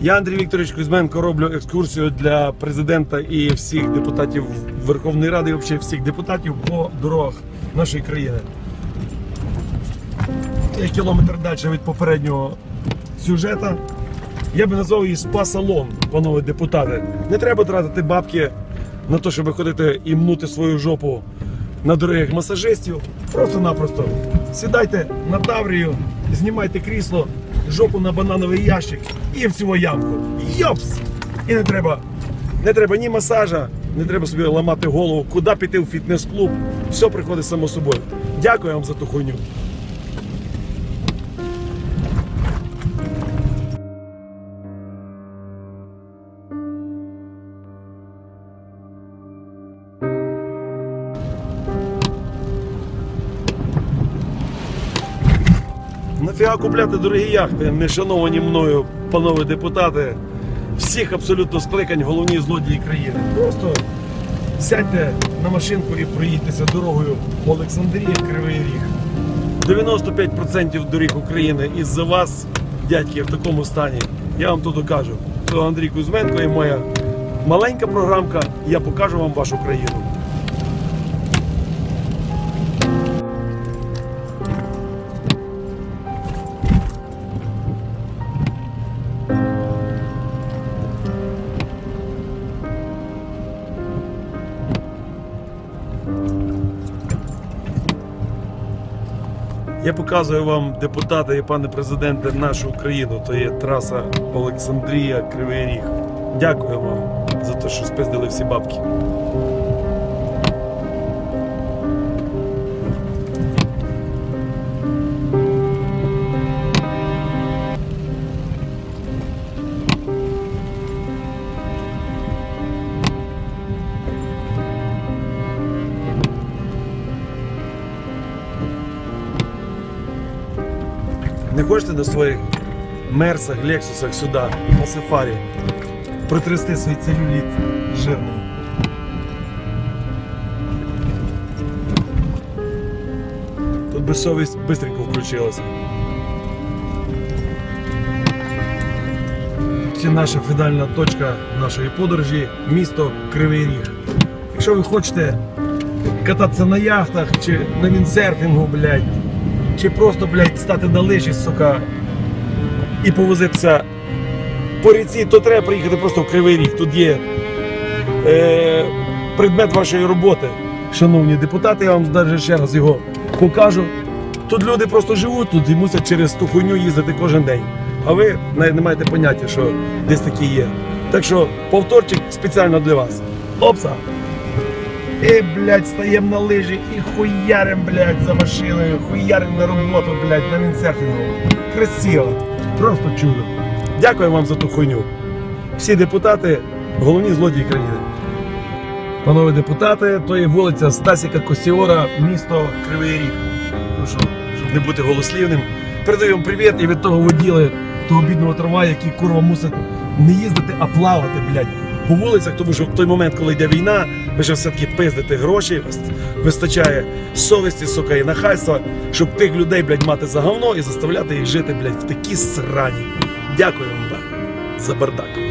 Я Андрій Вікторович Кузьменко роблю екскурсію для президента і всіх депутатів Верховної Ради, і взагалі всіх депутатів по дорогах нашої країни. Це кілометр далі від попереднього сюжета. Я би назвав її спа-салон, панове депутати. Не треба тратити бабки на те, щоб ходити і мнути свою жопу на дорогих масажистів. Просто-напросто сідайте на таврію, знімайте крісло, жопу на банановий ящик і в цю ямку. Йопс! І не треба, не треба ні масажа, не треба собі ламати голову, куди піти в фітнес-клуб. Все приходить само собою. Дякую вам за ту хуйню. Нафіга купляти дорогі яхти, не шановані мною, панове депутати, всіх абсолютно скликань головні злодії країни. Просто сядьте на машинку і проїдьтеся дорогою Олександрія Кривий Ріг. 95% доріг України із-за вас, дядьки, в такому стані. Я вам тут кажу. То Андрій Кузьменко і моя маленька програмка. Я покажу вам вашу країну. Я показую вам, депутати і пане президенте, нашу країну. То є траса Олександрія Кривий Ріг. Дякую вам за те, що спиздили всі бабки. Не хочете на своїх мерсах, лексусах сюди, на сафарі, протрясти свій целюліт жирний. Тут би совість швидко включилася. Це наша фінальна точка нашої подорожі місто Кривий Ріг. Якщо ви хочете кататися на яхтах чи на віндсерфінгу, блядь, чи просто, блядь, стати на лижі, сука, і повозитися по ріці, то треба приїхати просто в Кривий Ріг. Тут є е, предмет вашої роботи. Шановні депутати, я вам навіть ще раз його покажу. Тут люди просто живуть тут і мусять через ту хуйню їздити кожен день. А ви навіть не маєте поняття, що десь такі є. Так що повторчик спеціально для вас. Опса! І, блядь, стаємо на лижі і хуярим, блядь, за машиною, хуярим на роботу, блядь, на віндсерфінгу. Красиво. Просто чудо. Дякую вам за ту хуйню. Всі депутати, головні злодії країни. Панове депутати, то є вулиця Стасіка Косіора, місто Кривий Ріг. Ну що, щоб не бути голослівним. Передаю вам привіт і від того воділи, того бідного трамвая, який курва мусить не їздити, а плавати, блядь, по вулицях, тому що в той момент, коли йде війна, ви ж все-таки пиздите гроші, вистачає совісті, сука, і нахайства, щоб тих людей, блядь, мати за говно і заставляти їх жити, блядь, в такій срані. Дякую вам, ба, за бардак.